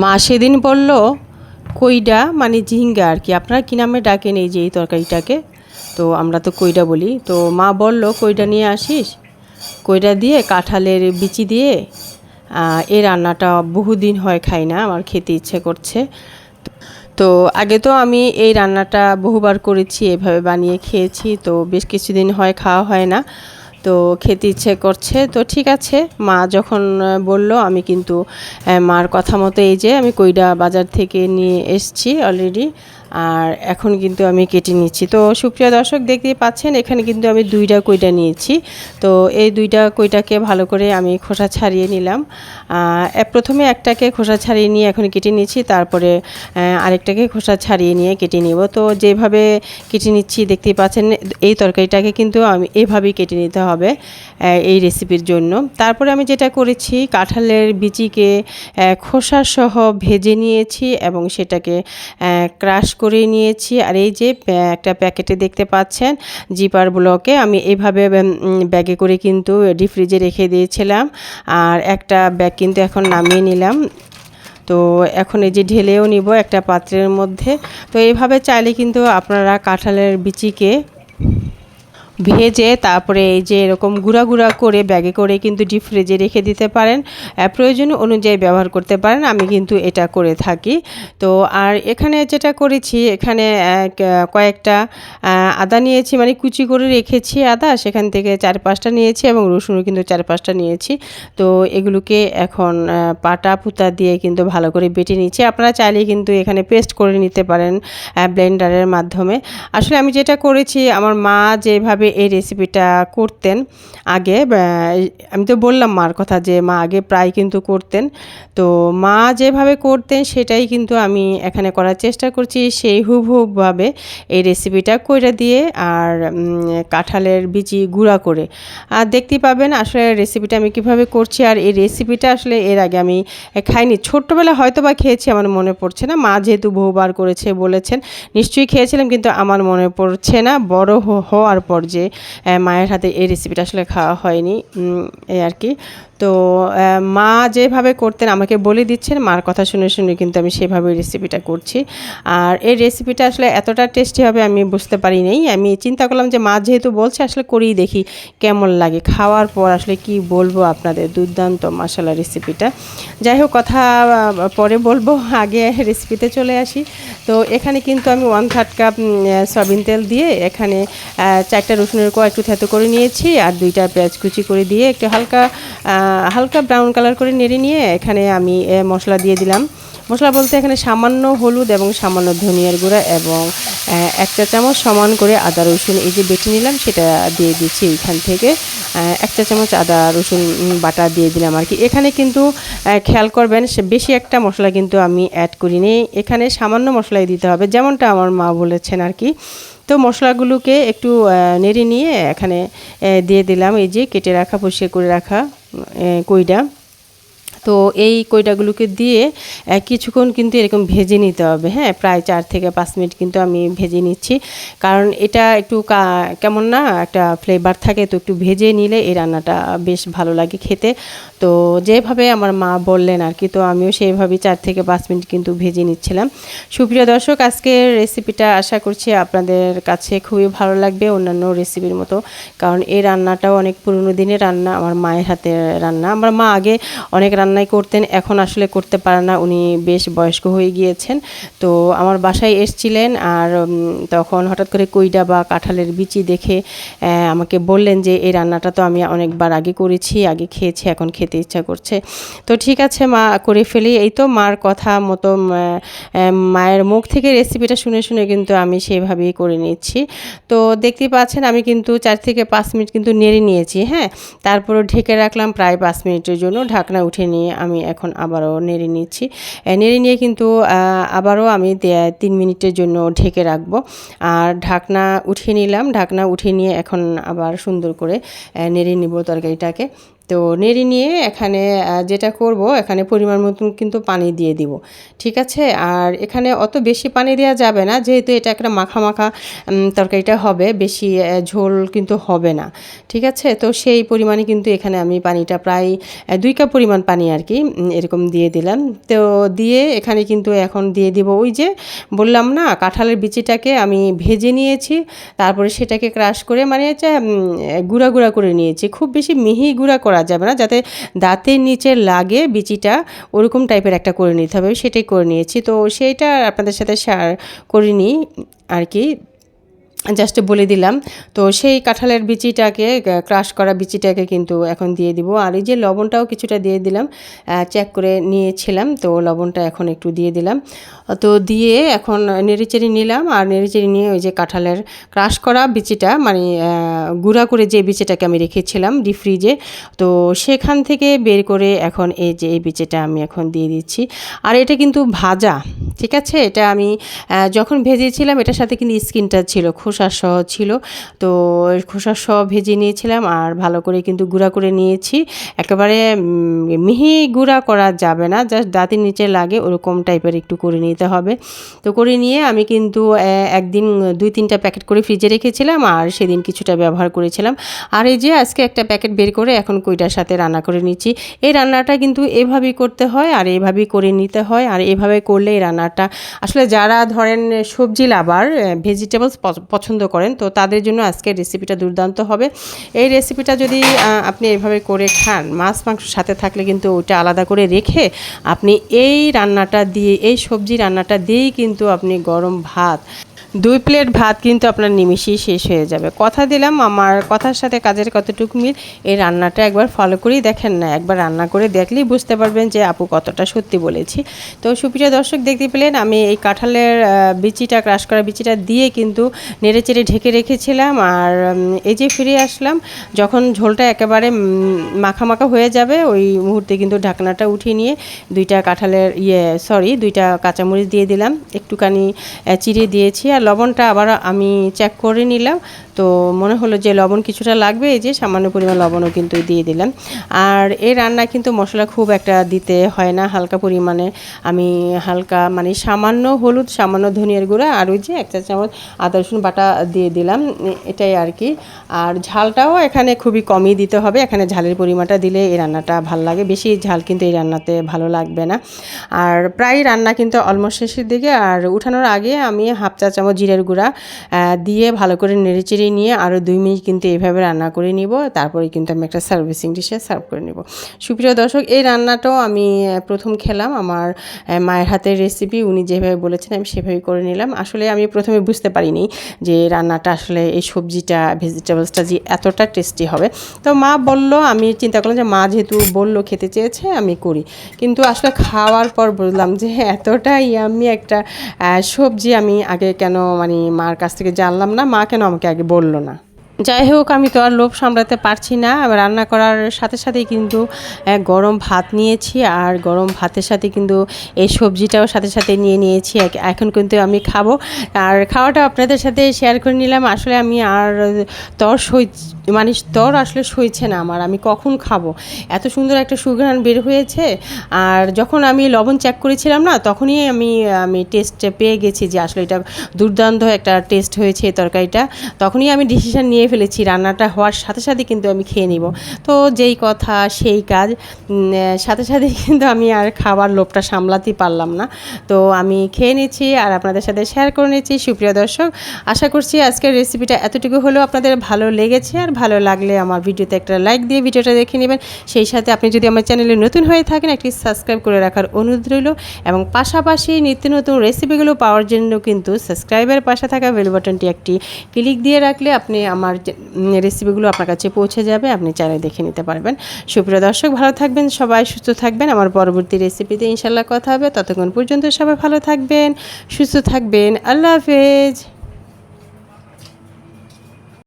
মা সেদিন বলল, কইডা মানে ঝিঙ্গা আর কি। আপনারা কী নামে ডাকেন এই যে এই তরকারিটাকে? তো আমরা তো কইডা বলি। তো মা বলল, কইডা নিয়ে আসিস? কইডা দিয়ে কাঁঠালের বিচি দিয়ে এই রান্নাটা বহুদিন হয় খাই না, আমার খেতে ইচ্ছে করছে। তো আগে তো আমি এই রান্নাটা বহুবার করেছি, এভাবে বানিয়ে খেয়েছি, তো বেশ কিছুদিন হয়, খাওয়া হয় না। তো খেতে ইচ্ছে করছে। তো ঠিক আছে, মা যখন বলল, আমি কিন্তু মার কথা মতো এই যে আমি কইডা বাজার থেকে নিয়ে এসছি অলরেডি আর এখন কিন্তু আমি কেটে নিচ্ছি। তো সুপ্রিয় দর্শক দেখতেই পাচ্ছেন এখানে কিন্তু আমি দুইটা কইটা নিয়েছি। তো এই দুইটা কইটাকে ভালো করে আমি খোসা ছাড়িয়ে নিলাম। প্রথমে একটাকে খোসা ছাড়িয়ে নিয়ে এখন কেটে নিচ্ছি তারপরে আরেকটাকে খোসা ছাড়িয়ে নিয়ে কেটে নিব। তো যেভাবে কেটে নিচ্ছি দেখতেই পাচ্ছেন এই তরকারিটাকে কিন্তু আমি এইভাবেই কেটে নিতে হবে এই রেসিপির জন্য। তারপরে আমি যেটা করেছি কাঁঠালের বিচিকে আহ, খোসাসহ ভেজে নিয়েছি এবং সেটাকে ক্রাশ করে নিয়েছি। আর এই যে একটা প্যাকেটে দেখতে পাচ্ছেন জিপার ব্লকে আমি এভাবে ব্যাগে করে কিন্তু ডিপ ফ্রিজে রেখে দিয়েছিলাম। আর একটা ব্যাগ কিন্তু এখন নামিয়ে নিলাম। তো এখন এই যে ঢেলেও নিব একটা পাত্রের মধ্যে। তো এইভাবে চাইলে কিন্তু আপনারা কাঁঠালের বিচিকে ভেজে তারপরে এই যে এরকম গুঁড়া গুঁড়া করে ব্যাগে করে কিন্তু ডিপ ফ্রিজে রেখে দিতে পারেন। প্রয়োজন অনুযায়ী ব্যবহার করতে পারেন। আমি কিন্তু এটা করে থাকি। তো আর এখানে যেটা করেছি, এখানে কয়েকটা আদা নিয়েছি মানে কুচি করে রেখেছি আদা। সেখান থেকে চার পাঁচটা নিয়েছি এবং রসুনও কিন্তু চার পাঁচটা নিয়েছি। তো এগুলোকে এখন পাটা পুতা দিয়ে কিন্তু ভালো করে বেটে নিচ্ছি। আপনারা চাইলে কিন্তু এখানে পেস্ট করে নিতে পারেন ব্লেন্ডারের মাধ্যমে। আসলে আমি যেটা করেছি, আমার মা যেভাবে এই রেসিপিটা করতেন আগে। আমি তো বললাম মার কথা যে, মা আগে প্রায় কিন্তু করতেন। তো মা যেভাবে করতেন সেটাই কিন্তু আমি এখানে করার চেষ্টা করছি সেই হুবহুবভাবে এই রেসিপিটা কইরা দিয়ে আর কাঁঠালের বিচি গুঁড়া করে। আর দেখতে পাবেন আসলে রেসিপিটা আমি কীভাবে করছি। আর এই রেসিপিটা আসলে এর আগে আমি খাইনি। ছোট্টবেলায় হয়তো বা খেয়েছি, আমার মনে পড়ছে না। মা যেহেতু বহুবার করেছে বলেছেন, নিশ্চয়ই খেয়েছিলাম, কিন্তু আমার মনে পড়ছে না। বড় হওয়ার পর যে আহ, মায়ের হাতে এই রেসিপিটা আসলে খাওয়া হয়নি। এই আর কি। তো মা যেভাবে করতেন আমাকে বলে দিচ্ছেন, মার কথা শুনে শুনে কিন্তু আমি সেভাবে রেসিপিটা করছি। আর এই রেসিপিটা আসলে এতটা টেস্টি হবে আমি বুঝতে পারি নাই। আমি চিন্তা করলাম যে মা যেহেতু বলছে, আসলে করেই দেখি কেমন লাগে। খাওয়ার পর আসলে কি বলব আপনাদের দুর্দান্ত মশলা রেসিপিটা যাই হোক, কথা পরে বলব, আগে রেসিপিতে চলে আসি। তো এখানে কিন্তু আমি ওয়ান থার্ড কাপ সয়াবিন তেল দিয়ে এখানে চারটা রসুনের কোয়া একটু থেতো করে নিয়েছি আর দুইটা পেঁয়াজ কুচি করে দিয়ে একটু হালকা হালকা ব্রাউন কালার করে নেড়ে নিয়ে এখানে আমি মশলা দিয়ে দিলাম। মশলা বলতে এখানে সামান্য হলুদ এবং সামান্য ধনিয়ার গুঁড়া এবং এক চা চামচ সমান করে আদা রসুন এই যে বেটে নিলাম সেটা দিয়ে দিচ্ছি এইখান থেকে। এক চা চামচ আদা রসুন বাটা দিয়ে দিলাম আর কি। এখানে কিন্তু খেয়াল করবেন বেশি একটা মশলা কিন্তু আমি অ্যাড করিনি। এখানে সামান্য মশলাই দিতে হবে যেমনটা আমার মা বলেছেন আর কি। তো মশলাগুলোকে একটু নেড়ে নিয়ে এখানে দিয়ে দিলাম। এই যে কেটে রাখা, পরিষ্কার করে রাখা কইডা তো এই কইটাগুলোকে দিয়ে কিছুক্ষণ কিন্তু এরকম ভেজে নিতে হবে। হ্যাঁ প্রায় চার থেকে পাঁচ মিনিট কিন্তু আমি ভেজে নিচ্ছি। কারণ এটা একটু কেমন না একটা ফ্লেভার থাকে, তো একটু ভেজে নিলে এই রান্নাটা বেশ ভালো লাগে খেতে। তো যেভাবে আমার মা বললেন আর কি, তো আমিও সেইভাবেই চার থেকে পাঁচ মিনিট কিন্তু ভেজে নিচ্ছিলাম। সুপ্রিয় দর্শক, আজকের রেসিপিটা আশা করছি আপনাদের কাছে খুবই ভালো লাগবে, অন্যান্য রেসিপির মতো। কারণ এই রান্নাটাও অনেক পুরনো দিনের রান্না, আমার মায়ের হাতের রান্না। আমার মা আগে অনেক রান্নাই করতেন, এখন আসলে করতে পারে না। উনি বেশ বয়স্ক হয়ে গিয়েছেন। তো আমার বাসায় এসছিলেন আর তখন হঠাৎ করে কইডা বা কাঁঠালের বিচি দেখে আমাকে বললেন যে, এই রান্নাটা তো আমি অনেকবার আগে করেছি, আগে খেয়েছি, এখন খেতে ইচ্ছা করছে। তো ঠিক আছে মা, করে ফেলি। এই তো মার কথা মতো মায়ের মুখ থেকে রেসিপিটা শুনে শুনে কিন্তু আমি সেভাবেই করে নিচ্ছি। তো দেখতেই পাচ্ছেন, আমি কিন্তু চার থেকে পাঁচ মিনিট কিন্তু নেড়ে নিয়েছি হ্যাঁ? তারপরে ঢেকে রাখলাম প্রায় পাঁচ মিনিটের জন্য, ঢাকনা উঠে নিয়ে আমি এখন আবারও নেড়ে নিচ্ছি। নেড়ে নিয়ে কিন্তু আবারও আমি তিন মিনিটের জন্য ঢেকে রাখব। আর ঢাকনা উঠিয়ে নিলাম। ঢাকনা উঠিয়ে নিয়ে এখন আবার সুন্দর করে নেড়ে নিব তরকারিটাকে। তো নেড়ে নিয়ে এখানে যেটা করব, এখানে পরিমাণ মতন কিন্তু পানি দিয়ে দিব, ঠিক আছে? আর এখানে অত বেশি পানি দেওয়া যাবে না, যেহেতু এটা একটা মাখা মাখা তরকারিটা হবে, বেশি ঝোল কিন্তু হবে না, ঠিক আছে? তো সেই পরিমাণে কিন্তু এখানে আমি পানিটা প্রায় দুই কাপ পরিমাণ পানি আর কি এরকম দিয়ে দিলাম। তো দিয়ে এখানে কিন্তু এখন দিয়ে দিব ওই যে, বললাম না, কাঁঠালের বিচিটাকে আমি ভেজে নিয়েছি, তারপরে সেটাকে ক্রাশ করে মানে হচ্ছে গুঁড়া গুঁড়া করে নিয়েছি, খুব বেশি মিহি গুঁড়া করা যাবে না। যাতে দাঁতের নিচে লাগে বিচিটা, ওরকম টাইপের একটা করে নিতে হবে। সেটাই করে নিয়েছি। তো সেইটা আপনাদের সাথে শেয়ার করিনি আর কি। জাস্ট বলে দিলাম। তো সেই কাঁঠালের বিচিটাকে ক্রাশ করা বিচিটাকে কিন্তু এখন দিয়ে দিব। আর এই যে লবণটাও কিছুটা দিয়ে দিলাম চেক করে নিয়েছিলাম। তো লবণটা এখন একটু দিয়ে দিলাম। তো দিয়ে এখন নেড়েচেড়ে নিলাম। আর নেড়েচেড়ে নিয়ে ওই যে কাঁঠালের ক্রাশ করা বিচিটা মানে গুঁড়া করে যে বিচিটাকে আমি রেখেছিলাম ডিপ ফ্রিজে তো সেখান থেকে বের করে এখন এই যে এই বিচিটা আমি এখন দিয়ে দিচ্ছি। আর এটা কিন্তু ভাজা, ঠিক আছে? এটা আমি যখন ভেজেছিলাম, এটার সাথে কিন্তু স্কিনটা ছিল খোসা সহ ছিল। তো খোসা সহ ভেজে নিয়েছিলাম আর ভালো করে কিন্তু গুঁড়া করে নিয়েছি। একেবারে মিহি গুঁড়া করা যাবে না, জাস্ট দাঁতের নিচে লাগে, ওরকম টাইপের একটু করে নিতে হবে। তো করে নিয়ে আমি কিন্তু একদিন দুই তিনটা প্যাকেট করে ফ্রিজে রেখেছিলাম আর সেদিন কিছুটা ব্যবহার করেছিলাম। আর এই যে আজকে একটা প্যাকেট বের করে এখন কইটার সাথে রান্না করে নিচ্ছি। এই রান্নাটা কিন্তু এভাবেই করতে হয় আর এভাবেই করে নিতে হয় আর এভাবে করলে এই রান্নাটা আসলে যারা ধরেন সবজি লাভার ভেজিটেবলস পছন্দ করেন, তো তাদের জন্য আজকের রেসিপিটা দুর্দান্ত হবে। এই রেসিপিটা যদি আপনি এভাবে করে খান, মাছ, মাংস সাথে থাকলে কিন্তু ওটা আলাদা করে রেখে আপনি এই রান্নাটা দিয়ে, এই সবজি রান্নাটা দিয়েই কিন্তু আপনি গরম ভাত দুই প্লেট ভাত কিন্তু আপনার নিমিশেই শেষ হয়ে যাবে। কথা দিলাম আমার কথার সাথে কাজের কতটুকু মিল এই রান্নাটা একবার ফলো করেই দেখেন না একবার রান্না করে দেখলেই বুঝতে পারবেন যে আপু কতটা সত্যি বলেছি। তো সুপ্রিয় দর্শক দেখতে পেলেন আমি এই কাঁঠালের বিচিটা ক্রাশ করা বিচিটা দিয়ে কিন্তু নেড়েচেড়ে ঢেকে রেখেছিলাম আর এই যে ফিরে আসলাম যখন ঝোলটা একেবারে উম, মাখা মাখা হয়ে যাবে ওই মুহূর্তে কিন্তু ঢাকনাটা উঠিয়ে নিয়ে দুইটা কাঁঠালের ইয়ে সরি দুইটা কাঁচামরিচ দিয়ে দিলাম। একটুখানি চিড়ে দিয়েছি আর লবণটা আবার আমি চেক করে নিলাম। তো মনে হলো যে লবণ কিছুটা লাগবে, এই যে সামান্য পরিমাণ লবণও কিন্তু দিয়ে দিলাম। আর এই রান্না কিন্তু মশলা খুব একটা দিতে হয় না, হালকা পরিমাণে। আমি হালকা মানে সামান্য হলুদ, সামান্য ধনিয়ার গুঁড়া আর ওই যে এক চা চামচ আদা, রসুন বাটা দিয়ে দিলাম, এটাই আর কি। আর ঝালটাও এখানে খুবই কমই দিতে হবে, এখানে ঝালের পরিমাণটা দিলে এই রান্নাটা ভালো লাগে, বেশি ঝাল কিন্তু এই রান্নাতে ভালো লাগবে না। আর প্রায় রান্না কিন্তু অলমোস্ট শেষের দিকে, আর উঠানোর আগে আমি হাফ চা চামচ জিরের গুঁড়া দিয়ে ভালো করে নেড়েচেড়ে নিয়ে আরও দুই মিনিট কিন্তু এইভাবে রান্না করে নিব। তারপরে কিন্তু আমি একটা সার্ভিসিং ডিশে সার্ভ করে নিব। সুপ্রিয় দর্শক, এই রান্নাটাও আমি প্রথম খেলাম। আমার মায়ের হাতের রেসিপি উনি যেভাবে বলেছেন আমি সেভাবে করে নিলাম। আসলে আমি প্রথমে বুঝতে পারিনি যে রান্নাটা আসলে এই সবজিটা ভেজিটেবলসটা যে এতটা টেস্টি হবে। তো মা বলল, আমি চিন্তা করলাম যে মা যেহেতু বলল খেতে চেয়েছে, আমি করি। কিন্তু আসলে খাওয়ার পর বললাম যে এতটা ইয়াম্মি একটা সবজি আমি আগে কেন মানে মার কাছ থেকে জানলাম না। মা কেন আমাকে আগে বলল না। যাই হোক, আমি তো আর লোভ সামলাতে পারছি না। রান্না করার সাথে সাথেই কিন্তু গরম ভাত নিয়েছি আর গরম ভাতের সাথে কিন্তু এই সবজিটাও সাথে সাথে নিয়ে নিয়েছি। এখন কিন্তু আমি খাব। আর খাওয়াটা আপনাদের সাথে শেয়ার করে নিলাম। আসলে আমি আর তর সই মানে তর আসলে সইছে না আমার। আমি কখন খাব? এত সুন্দর একটা সুঘ্রাণ বের হয়েছে। আর যখন আমি লবণ চেক করেছিলাম না, তখনই আমি আমি টেস্ট পেয়ে গেছি যে আসলে এটা দুর্দান্ত একটা টেস্ট হয়েছে তরকারিটা। তখনই আমি ডিসিশান নিয়ে ফেলেছি, রান্নাটা হওয়ার সাথে সাথে কিন্তু আমি খেয়ে নিব। তো যেই কথা, সেই কাজ সাথে সাথে কিন্তু আমি আর খাবার লোভটা সামলাতেই পারলাম না। তো আমি খেয়ে নিচ্ছি আর আপনাদের সাথে শেয়ার করে নিচ্ছি। সুপ্রিয় দর্শক, আশা করছি আজকের রেসিপিটা এতটুকু হলেও আপনাদের ভালো লেগেছে আর ভালো লাগলে আমার ভিডিওতে একটা লাইক দিয়ে ভিডিওটা দেখে নেবেন। সেই সাথে আপনি যদি আমার চ্যানেলে নতুন হয়ে থাকেন, একটি সাবস্ক্রাইব করে রাখার অনুরোধ রইল এবং পাশাপাশি নিত্য নতুন রেসিপিগুলো পাওয়ার জন্য কিন্তু সাবস্ক্রাইবের পাশে থাকা বেল বাটনটি একটি ক্লিক দিয়ে রাখলে আপনি আমার উম, রেসিপিগুলো আপনার কাছে পৌঁছে যাবে আপনি চাইলে দেখে নিতে পারবেন। সুপ্রিয় দর্শক ভালো থাকবেন সবাই সুস্থ থাকবেন। আমার পরবর্তী রেসিপিতে ইনশাল্লাহ কথা হবে। ততক্ষণ পর্যন্ত সবাই ভালো থাকবেন সুস্থ থাকবেন। আল্লাহ হাফেজ।